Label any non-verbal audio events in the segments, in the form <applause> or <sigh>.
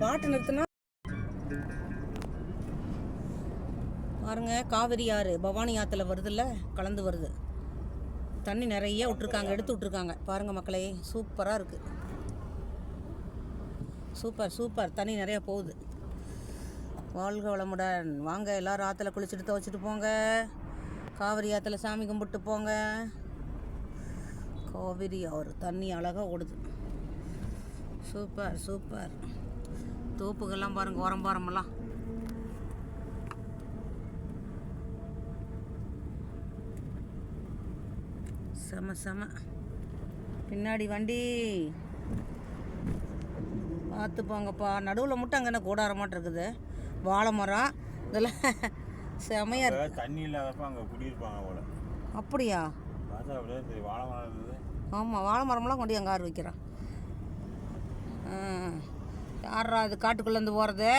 பாட்டு நிறுத்தினா? பாருங்க காவிரி ஆறு பவானி ஆற்றுல வருதுல்ல கலந்து வருது. தண்ணி நிறைய விட்ருக்காங்க எடுத்து விட்ருக்காங்க பாருங்க மக்களே சூப்பராக இருக்குது சூப்பர் சூப்பர். தண்ணி நிறைய போகுது. வாழ்க வளமுடன். வாங்க எல்லாரும் ஆற்றுல குளிச்சுட்டு துவச்சிட்டு போங்க. காவிரி ஆற்றுல சாமி கும்பிட்டு போங்க. காவிரி ஆறு தண்ணி அழகாக ஓடுது. Super super. தோப்புகள்லாம் பாருங்க ஓரம் பாரமெல்லாம். செம செம. பின்னாடி வண்டி. பார்த்து போங்கப்பா. நடுவில் மட்டும் அங்கே என்ன கூடார மாட்டம் இருக்குது வாழை மரம். இதெல்லாம் <laughs> செமையாக இருக்கு. தண்ணி இல்லாதப்ப அங்கே குடியிருப்பாங்க போல. அப்படியா? வாழை மரம் ஆமாம் வாழை மரமெல்லாம் கொண்டு எங்கே ஆறு வைக்கிறான். யாரா இது காட்டுக்குள்ளேருந்து போகிறது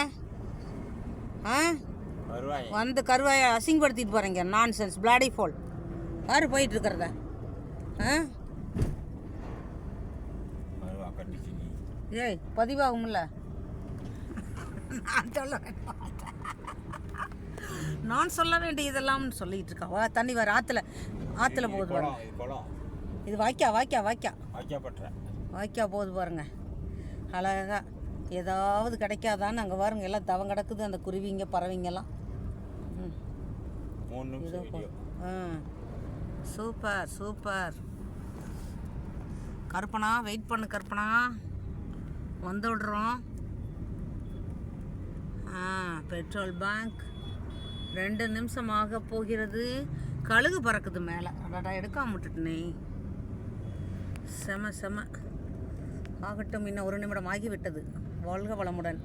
ஆ? வந்து கருவாயை அசிங்கப்படுத்திட்டு போகிறீங்க நான் சென்ஸ் பிளாடி ஃபால் யார் போயிட்டு இருக்கிறத? ஆ? ஏய் பதிவாகும்ல. நான் சொல்ல. நான் சொல்ல வேண்டியதெல்லாம் சொல்லிட்டு இருக்கா? வா தண்ணி வர ஆற்றுல ஆற்றுல போகுது பாருங்க. இது வாய்க்கா வாய்க்கா வாய்க்கா. வாய்க்கா போகுது பாருங்க. அழகா. ஏதாவது கிடைக்காதான்னு அங்கே பாருங்க எல்லாம் தவம் கிடக்குது அந்த குருவிங்க பறவைங்கெல்லாம். Super super. கற்பனா வெயிட் பண்ணு கற்பனா. வந்து விடுறோம். ஆ பெட்ரோல் பேங்க் ரெண்டு நிமிஷம் ஆக போகிறது. கழுகு பறக்குது மேலே. அடாடா எடுக்காம விட்டுட்டனே. செம செம. ஆகட்டும் இன்னும் ஒரு நிமிடம் ஆகிவிட்டது. வாழ்க வளமுடன்.